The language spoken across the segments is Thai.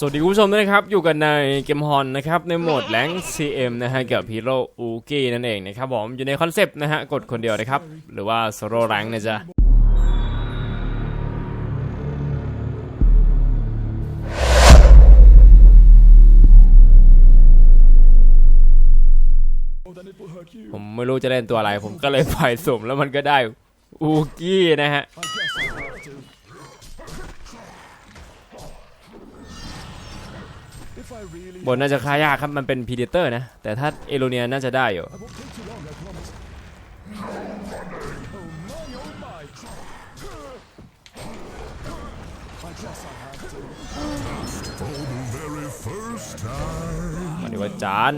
สวัสดีคุณผู้ชมด้วยนะครับ อยู่กันในเกมฮอนนะครับ ในโหมดแรง CM นะฮะเกี่ยวกับฮีโร่อูกี้นั่นเองนะครับผมอยู่ในคอนเซปต์นะฮะ กดคนเดียวนะครับ หรือว่าโซโล่แรงนะจ๊ะผมไม่รู้จะเล่นตัวอะไร ผมก็เลยปล่อยสุ่มแล้วมันก็ได้อูกี้นะฮะ บนน่าจะฆ่ายากครับ มันเป็นพีเดเตอร์นะ แต่ถ้าเอโลเนียน่าจะได้อยู่ มาดูว่าจาน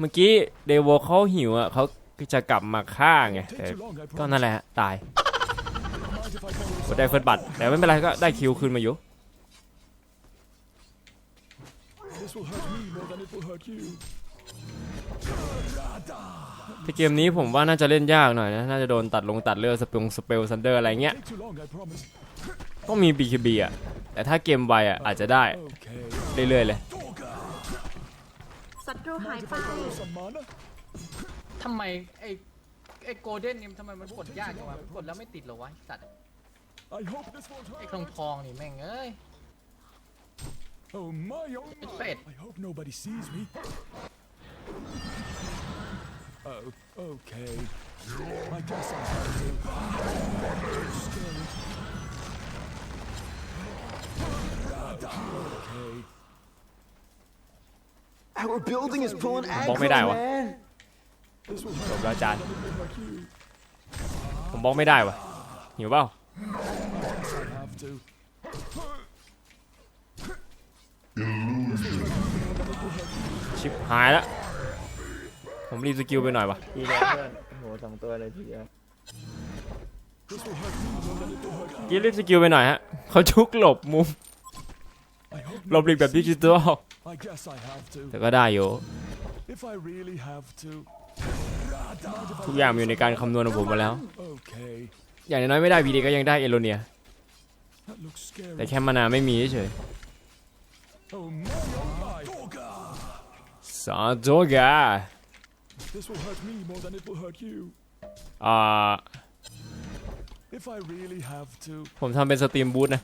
เมื่อกี้เดวเขาหิวอะเขาจะกลับมาฆ่าไง แต่ก็นั่นแหละตายก็ได้เฟิร์สบัตแต่ไม่เป็นไรก็ได้คิวคืนมาอยู่ This will hurt me more than it will hurt you. ที่เกมนี้ผมว่าน่าจะเล่นยากหน่อยนะ น่าจะโดนตัดลงตัดเลือดสปงสเปลซันเดอร์อะไรเงี้ย Take too long, I promise. ต้องมี BKB อะ แต่ถ้าเกมไวอะอาจจะได้ Okay. เรื่อยๆเลย ศัตรูหายไป Some mana? ทำไมไอ้ไอ้โกลเด้นเนี่ยทำไมมันกดยากจังวะกดแล้วไม่ติดเหรอวะไอ้สัตว์ I hope this won't ไอ้ hurt. ทองทองนี่แม่งเอ้ย Oh my, oh It's my. bad. I hope nobody sees me. Oh, okay. I guess I have to. Scary. Okay. Our building is pulling Bóng mới đài aggro, quá. man. This will จ hurt บแล้วจาน more than it will hurt you. ผมบล็อกไม่ได้วะหิวเปล่า Guess I have to. ชิบหายแล้วผมรีบสกิลไปหน่อยวะทีเดียวเพื่อนโอ้โหสองตัวเลยทีเดียว This will hurt me more than it will hurt you. กี้รีบสกิลไปหน่อยฮะเขาชุกหลบมุม I hope หลบหลีกแบบดิจิตอล I guess I have to. แต่ก็ได้อยู่ If I really have to. ทุกอย่างมีอยู่ในการคำนวณของผมมาแล้ว Okay. อย่างน้อยๆไม่ได้พีดีก็ยังได้เอโลเนีย That looks scary. แต่แค่มานาไม่มีเฉย Oh my, oh my. ซาโจกา This will hurt me more than it will hurt you. อ่า If I really have to. ผมทำเป็นสตรีมบูธนะ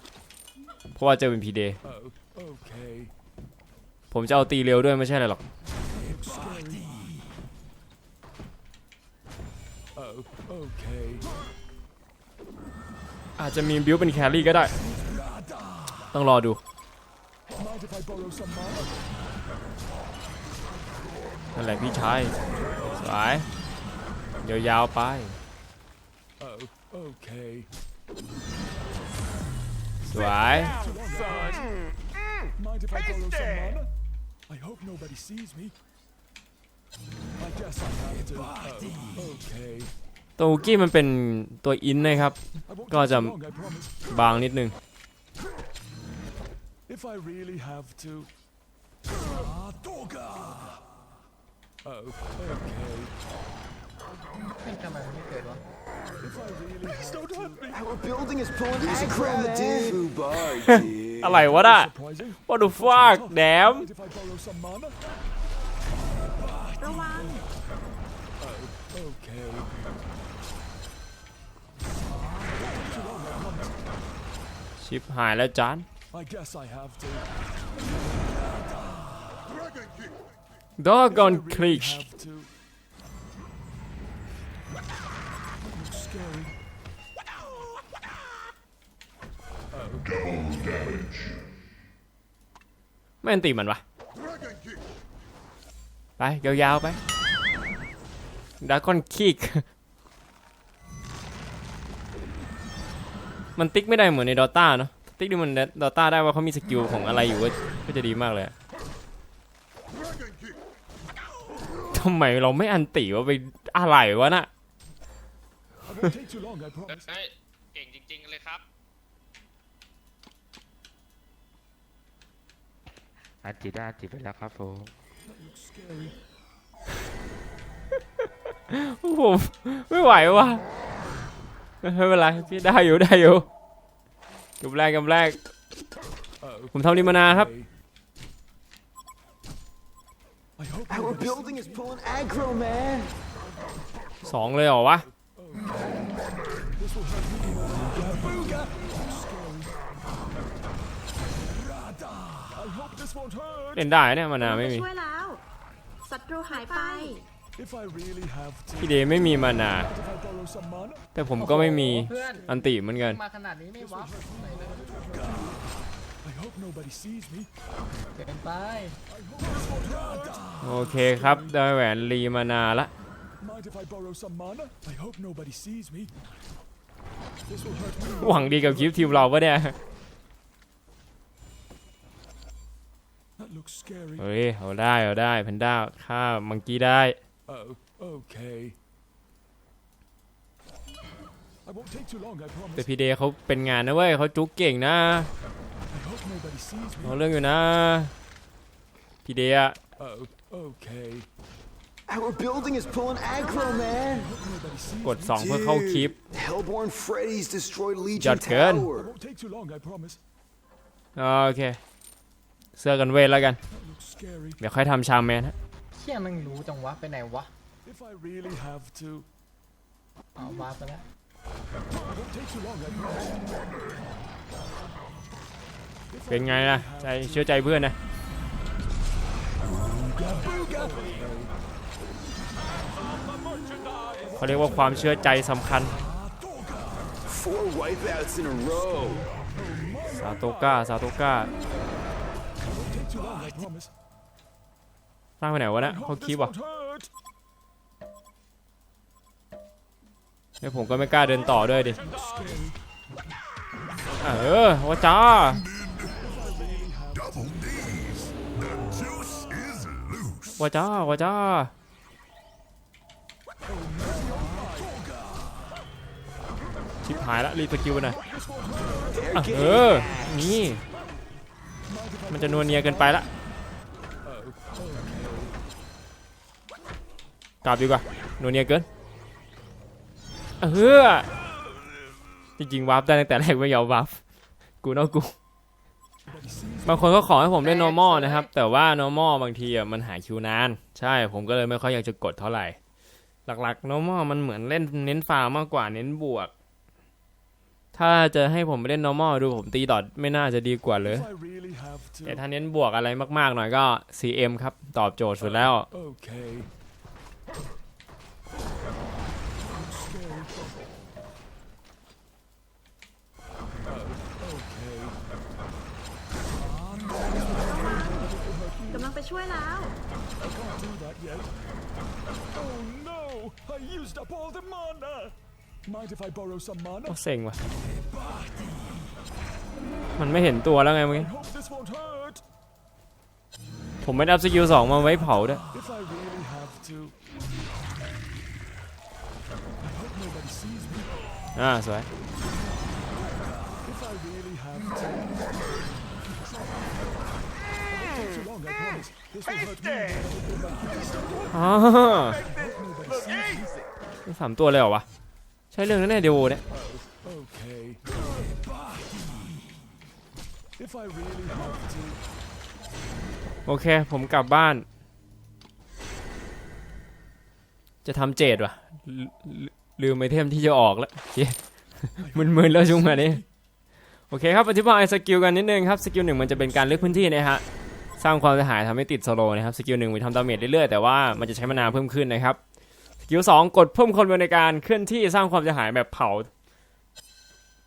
เพราะว่าเจอเป็นพีเด Oh, okay. ผมจะเอาตีเร็วด้วยไม่ใช่อะไรหรอก Looks scary. Oh, okay. อาจจะมีบิวเป็นแครี่ก็ได้ ต้องรอดู นั่นแหละพี่ชายสวยยาวๆไป Oh, okay. สวย Mind if I borrow some mana? I hope nobody sees me. I guess I have to. Oh, okay. ตัวอุกี้มันเป็นตัวอินนะครับ I won't Có take too chậm. long, I promise. บางนิดนึง If I really have to. Oh, okay. ไม่ทำไมมันไม่เกิดวะ If I really have to. Our building is pulling aggro, crowd, man. Fubar, อะไรวะน่ะ Surprising. What the fuck damn Mind if I borrow some mana? ระวัง Okay. ชิปหายแล้วจาน I guess I have to. ดอกอนคลิก Have to. Looks scary. ไม่อันตีมันวะไปยาวๆไปดากอนคิกมันติ๊กไม่ได้เหมือนในดอต้าเนาะ ติ๊กดูมันดอต้าได้ว่าเขามีสกิลของอะไรอยู่ก็ก็จะดีมากเลยอะทำไมเราไม่อันตีว่าไปอะไรวะน่ะ I won't take too long, I promise. เฮ้ยเก่งจริงๆเลยครับอาจิได้อาจิไปแล้วครับผม Looks scary. ผมไม่ไหววะไม่เป็นไรพี่ได้อยู่ได้อยู่ กับแรกกับแรกผมทำริมานาครับสองเลยเหรอวะ เล่นได้เนี่ยมานาไม่มีศัตรูหายไป If I really have to, พี่เดย์ไม่มีมานา if I borrow some mana, แต่ผมก็ไม่มีเพื่อนอันติเหมือนกัน มาขนาดนี้ไม่วับ I hope nobody sees me. เกินไปโอเคครับได้แหวนรีมานาละ Mind if I borrow some mana? I hope nobody sees me. This will hurt me หวังดีกับคลิปทีมเราปะเนี่ย That looks scary. เฮ้ยเอาได้เอาได้แพนด้าฆ่ามังกี้ได้ Oh, okay. I won't take too long, I แต่ promise. พี่เดย์เขาเป็นงานนะเว้ยเขาจุกเก่งนะ I hope nobody sees me. เอาเรื่องอยู่นะ พี่เดย์อะ Oh, okay. Our building is pulling aggro, man. Nobody sees กด me. 2เพื่อเข้าคลิป Hellborn Freddy's destroyed Legion Giật kênh. I Tower. won't take too long, I promise. โอเค เสื้อกันเวทแล้วกัน That looks scary. เดี๋ยวค่อยทำชามแมนฮะเชี่ยมันรู้จังวะ ไปไหนวะ If I really have to, เอาวาร์ปไปแล้ว I won't take too long, I promise. If I เป็นไงล่ะใจเชื่อใจเพื่อนนะ เขาเรียกว่าความเชื่อใจสำคัญ Four wipeouts in a row. ซาโตก้าซาโตก้า take too long, I promise. สร้างไปไหนวะนะ I เขา hope คลิ this ปอะ won't hurt. เนี่ยผมก็ไม่กล้าเดินต่อด้วยดิ เออว่าจ้าว่าจ้าว่าจ้าชิบหายละรีบสกิลหน่อย They're อะ getting เออ นี่ มันจะนวลเนียเกินไปละ กลับดีกว่านเนียเกินเออจริงๆวาร์ปได้ตั้งแต่แรกไม่ยอมวาร์ปกูเนอะกูบางคนก็ขอให้ผมเล่น normal นะครับ แต่ว่า normal บางทีอะมันหาคิวนาน ใช่ผมก็เลยไม่ค่อยอยากจะกดเท่าไหร่ หลักๆ normal มันเหมือนเล่นเน้นฟาร์มมากกว่าเน้นบวก ถ้าจะให้ผมไปเล่น normal ดูผมตีดอทไม่น่าจะดีกว่าเลยแต่ถ้าเน้นบวกอะไรมากๆหน่อยก็ CM ครับ ตอบโจทย์สุดแล้ว okay. Scary. Oh, okay. กำลังไปช่วยแล้ว Can't do that yet. Oh no! I used up all the mana! Mind if I borrow some mana? โอ้เซ็งว่ะ มันไม่เห็นตัวแล้วไงเมื่อ I กี้ hope this won't hurt! ผมไม่ได้อัพสกิลสองมาไว้เผาด้วย If I really have to. I hope nobody sees me. อ่าสวย If I really have to. I won't take too long, I promise. This will hurt me. อ๋อนี่สามตัวเลยเหรอวะ ใช่เรื่องนั้นแน่เดโวเนี่ย Okay. If I really have to. โอเค ผมกลับบ้าน จะทำเจดวะลืมไอเทมที่จะออกแล้วเหี้ยมึนๆแล้วช่วงนี้โอเคครับอธิบายสกิลกันนิดนึงครับสกิลหนึ่งมันจะเป็นการเลือกพื้นที่นะฮะสร้างความเสียหายทำให้ติดโซโลนะครับสกิลหนึ่งมีทำดาเมจเรื่อยๆแต่ว่ามันจะใช้มานาเพิ่มขึ้นนะครับสกิลสองกดเพิ่มความเร็วในการเคลื่อนที่สร้างความเสียหายแบบเผา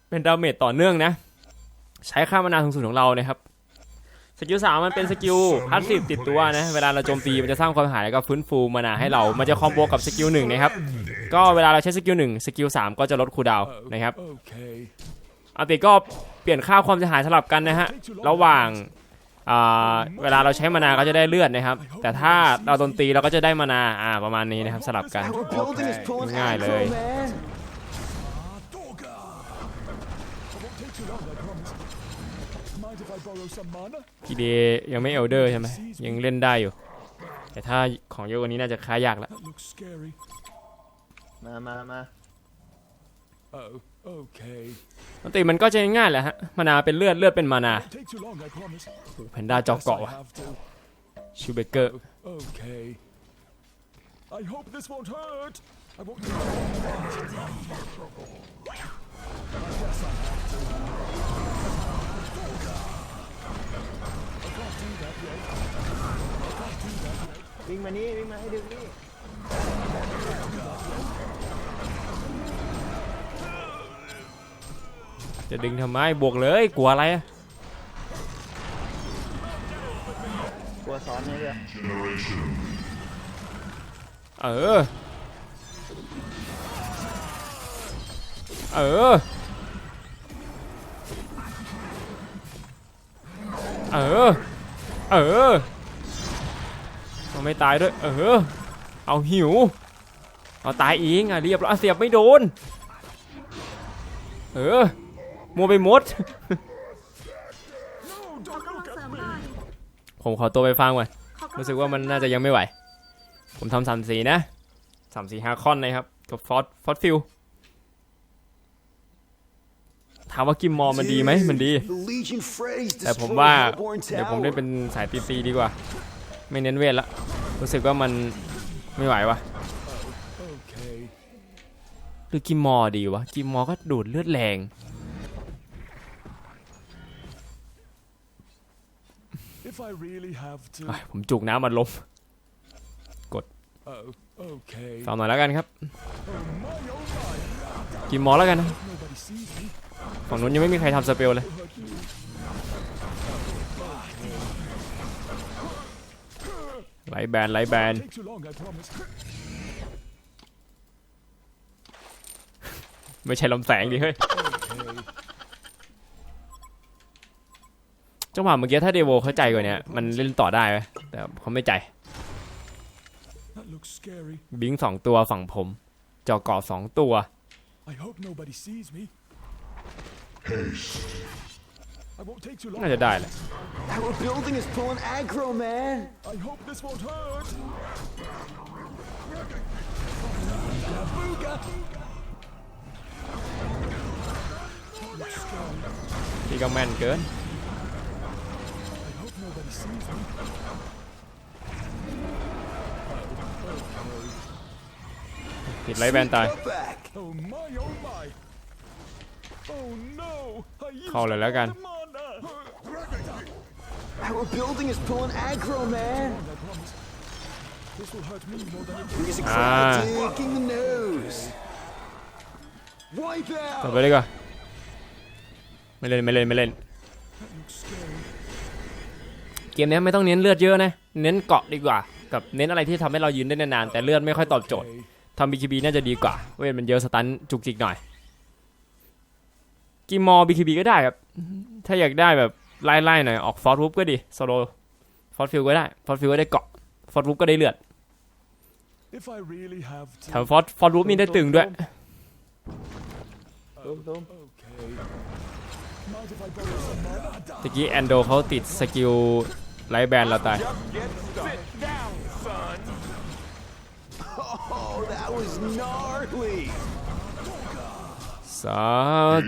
เป็นดาเมจต่อเนื่องนะ ใช้ค่ามานาสูงสุดของเรานะครับ สกิลสามมันเป็นสกิลพาสซีฟติดตัวนะ เวลาเราโจมตีมันจะสร้างความเสียหายแล้วก็ฟื้นฟูมานาให้เรา มันจะคอมโบกับสกิลหนึ่งนะครับ ก็เวลาเราใช้สกิลหนึ่งสกิลสามก็จะลดคูลดาวน์ Oh, นะครับ Okay. อันติก็เปลี่ยนค่าความเสียหายสลับกันนะฮะ ระหว่างอ่าเวลาเราใช้มานาก็จะได้เลือดนะครับ แต่ถ้าเราโดนตีเราก็จะได้มานา อ่า ประมาณนี้นะครับสลับกัน Our building is pulling Ngay aggro, Mind if I borrow some mana? พีเดยังไม่เอลเดอร์ใช่ไหมยังเล่นได้อยู่ แต่ถ้าของเยอะกว่านี้น่าจะค้ายากแล้ว That looks scary. มามามา Oh, okay. ปกติมันก็จะง่ายๆแหละฮะมานาเป็นเลือดเลือดเป็นมานา Won't take too long, I promise. แพนด้าจอก Yes, เกาะ I ว่ะ have to. ชูเบเกอร์ วิ่งมานี่วิ่งมาให้ดึงนี่จะดึงทำไมบวกเลยกลัวอะไรอะกลัวซ้อนให้ด้วยเออ เออ เออ เออเอาไม่ตายด้วย เออ เอาหิว เอาตายเองอะเรียบร้อยเสียบไม่โดน เออ มัวไปมด ผมขอตัวไปฟังก่อนรู้สึกว่ามันน่าจะยังไม่ไหว ผมทำสามสีนะสามสีฮาคอนนะครับ กับฟอสฟอสฟิลถามว่ากิมมอร์มันดีไหมมันดี The Legion Freddy's แต่ผม destroyed ว่า Hellborn เดี๋ยวผมได้เป็น Tower. สายตีตีดีกว่า ไม่เน้นเวทละ รู้สึกว่ามันไม่ไหววะ Okay. หรือกิมมอร์ดีวะ กิมมอร์ก็ดูดเลือดแรง If I really have to. อะผมจุกน้ำมันลม Oh, okay. ฟังหน่อยแล้วกันครับ Oh my, oh my. กิมมอร์แล้วกันนะ Nobody sees me. ฝั่งนู้นยังไม่มีใครทำสเปลเลยไลแบนไลแบนไม่ใช่ลำแสงดิเฮ้ยจังหวะเมื่อกี้ถ้าเดโวเข้าใจกว่านี้มันเล่นต่อได้ไหมแต่เขาไม่ใจ บิงสองตัวฝั่งผม จอกอสองตัว I hope nobody sees me. I won't take too long. น่าจะได้แหละ Our building is pulling aggro, man. I hope this won't hurt. พี่ก็แม่นเกิน I hope nobody sees me. ติดไลท์แบนตาย Go back. Oh my, oh my. เข้าเลยแล้วกัน the mana. Our building is pulling aggro, man. I promise. This will hurt me more than it Freeze a Ah. crowd digging the nose. Wipe ต่อ out. ไปดีกว่าไม่เล่นไม่เล่นไม่เล่น That looks scary. เกมนี้ไม่ต้องเน้นเลือดเยอะนะ เน้นเกาะดีกว่า กับเน้นอะไรที่ทำให้เรายืนได้นานๆแต่เลือดไม่ค่อยตอบโจทย์ Okay. ทำบีคีบีน่าจะดีกว่า เวทมันเยอะสตันจุกจิกหน่อย กิมมอบีคีบีก็ได้ครับ ถ้าอยากได้แบบไล่ๆหน่อย ออกฟอร์ดวูฟก็ดีโซโลฟอร์ดฟิลก็ได้ฟอร์ดฟิลก็ได้เกาะฟอร์ดวูฟก็ได้เลือด If I really have แถ to. มฟอร์ดฟอร์ดวูฟมีได้ตึงด้วยตุ้มตุ้ม Okay. Mind if I borrow some mana? ตะกี้แอนโดเขาติดสกิลไลท์แบนเราตาย Oh, that was gnarly. ซา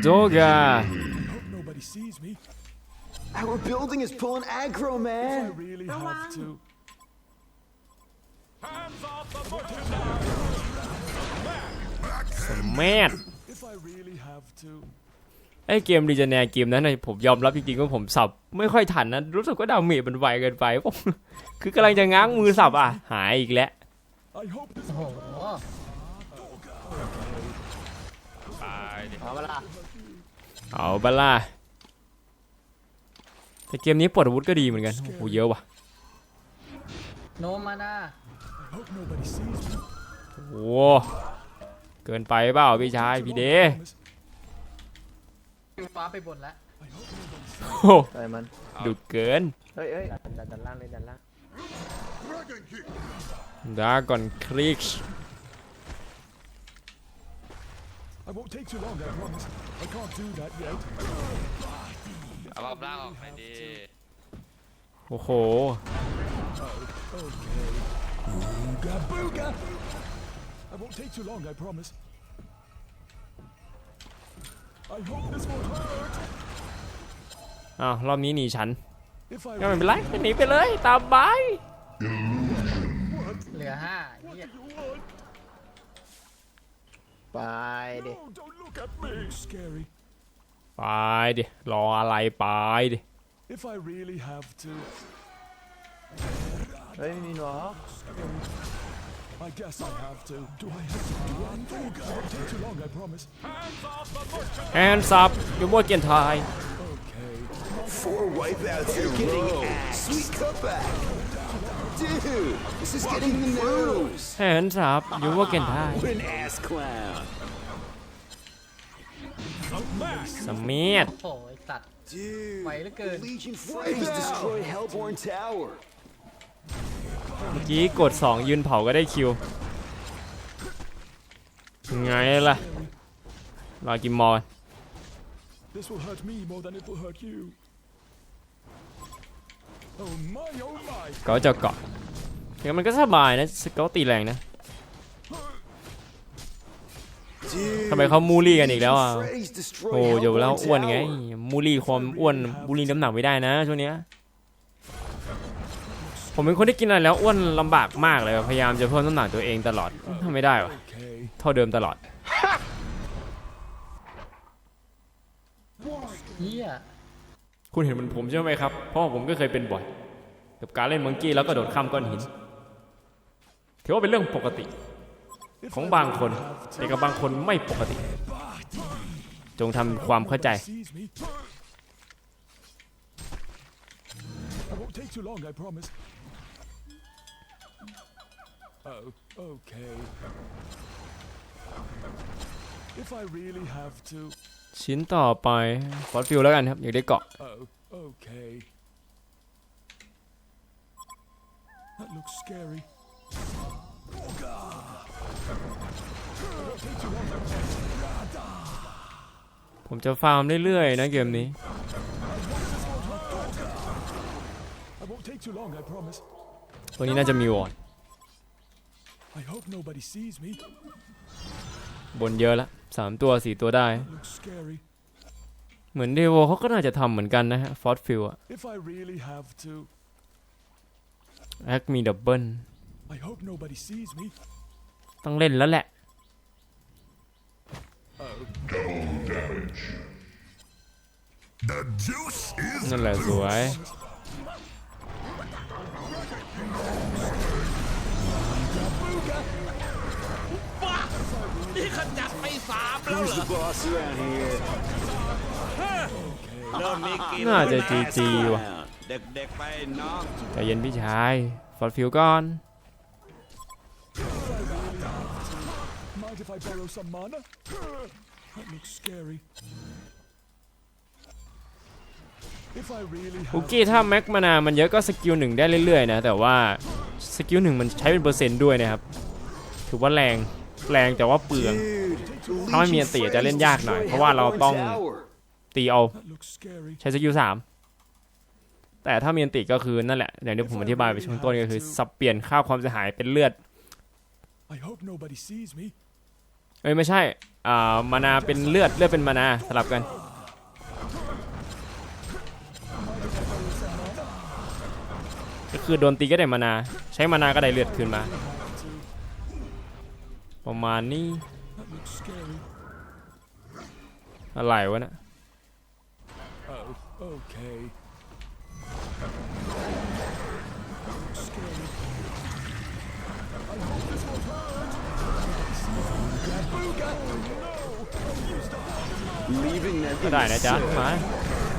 โดกา Hope nobody sees me. Our building is pulling aggro, I man. really Go have on. to. แมน If I really have to. ไอ้เกมรีเจเนเกมนั้นนะผมยอมรับจริงๆว่าผมสับ ไม่ค่อยทันนะ รู้สึกว่าดาเมจมันไวเกินไปผมคือกำลังจะง้างมือสับอะ หายอีกแล้ว ตายดิเอามาละเอาบลล่าแต่เกมนี้ปลดอาวุธก็ดีเหมือนกัน โอ้โหเยอะว่ะ โนมานา I hope nobody sees me. โอ้โหเกินไปเปล่าพี่ชายพี่เดฟ้าไปบนแล้วโอ้โหใส่มันดุเกินเฮ้ยเฮ้ยดันดันดันล่างเลยดันล่างดาก่อนคลิก I won't take too long, I promise. I can't do that yet. เอารอบล่างออกหน่อยดิโอ้โห Okay. Booga booga! I won't take too long, I promise. I hope this won't hurt. อ้าวรอบนี้หนีฉัน If I ก็ไม่เป็นไรหนีไปเลย ตามบาย I เหลือห้าเหี้ย ไปดิ No, don't look at me. Scary. ไปดิรออะไรไปดิ If I really have to, เฮ้ยไม่มีหนวก I guess I have to. Do I have to do it? It won't take too long, I promise. hands up ยูโมเกียนไทย Okay. Four wipeouts in a row. Sweet cutback. Dude, this is getting the news. hands up ยูโมเกียนไทย What an ass clown. สมีดโอ้ยสัตว์ Dude, Mày nó cười. Legion Freys destroyed Hellborn Tower. เมื่อกี้กด 2 ยืนเผาก็ได้คิว ไงล่ะ รอกินมอน This will hurt me more than it will hurt you. ก็จะเกาะแต่มันก็สบายนะสเกลตีแรงนะทำไมเขามูลี่กันอีกแล้วอะโอ้เดี๋ยวแล้วอ้วนไง มูลี่ความอ้วนมูลี่น้ำหนักไม่ได้นะช่วงเนี้ยผมเป็นคนที่กินอะไรแล้วอ้วนลำบากมากเลยพยายามจะเพิ่มน้ำหนักตัวเองตลอดทำไม่ได้วะเท่าเดิมตลอดเหี้ย คุณเห็นมันผมใช่ไหมครับเพราะว่าผมก็เคยเป็นบ่อย กับการเล่นมังกี้แล้วก็โดดข้ามก้อนหินถือว่าเป็นเรื่องปกติ ของบางคนแต่กับบางคนไม่ปกติ จงทำความเข้าใจ Oh, okay. If I really have to. ชิ้นต่อไปฟอสฟิลแล้วกันครับ อยากได้เกาะ Oh, okay. That looks scary. ผมจะฟาร์มเรื่อยๆนะเกมนี้ I won't take too long, I promise. ตัวนี้น่าจะมีวอร์ด I hope nobody sees me. บนเยอะละสามตัวสี่ตัวได้ Looks scary. เหมือนเดโวเขาก็น่าจะทำเหมือนกันนะฮะ ฟอสฟิลอะ If I really have to. แอคมีดับเบิล I hope nobody sees me. ต้องเล่นแล้วแหละนั่นแหละสวย Who's the boss around here? น่าจะจีจีว่ะ เด็กๆไปน้องใจเย็นพี่ชายฟอสฟิลก่อน Mind if I borrow some mana? That looks scary. If I really คุก have กี้ถ้าแม็กมานามันเยอะก็สกิลหนึ่งได้เรื่อยๆนะ แต่ว่าสกิลหนึ่งมันใช้เป็นเปอร์เซ็นต์ด้วยนะครับ ถือว่าแรง แรงแต่ว่าเปลือง Dude, ถ้าไม่มีอันติจะเล่นยากหน่อย เพราะว่าเราต้องตีเอา that looks scary. ใช้สกิลสามแต่ถ้ามีอันติก็คือนั่นแหละอย่างที่ผมอธิบายไปช่วงต้นก็คือสับเปลี่ยนค่าความเสียหายเป็นเลือด I hope nobody sees me. เอ้ยไม่ใช่อ่ามานาเป็นเลือดเลือดเป็นมานาสลับกันก็คือโดนตีก็ได้มานา ใช้มานาก็ได้เลือดคืนมา ประมาณนี้ That looks scary. อะไรวะเนะ Oh, okay. Scary. I hope this won't hurt. Leaving that ก็ได้นะจ๊ะมา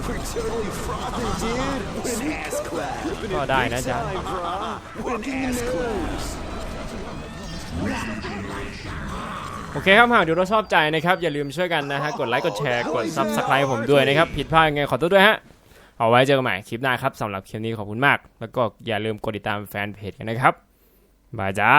We're totally frothing, dude. What an ass clap. ก็ได้นะจ๊ะ โอเคครับหากดูเราชอบใจนะครับ อย่าลืมช่วยกันนะฮะ กดไลค์กดแชร์กดซับสไครป์ผมด้วยนะครับ ผิดพลาดยังไงขอโทษด้วยฮะ เอาไว้เจอกันใหม่คลิปหน้าครับสำหรับคลิปนี้ขอบคุณมาก แล้วก็อย่าลืมกดติดตามแฟนเพจกันนะครับบายจ้า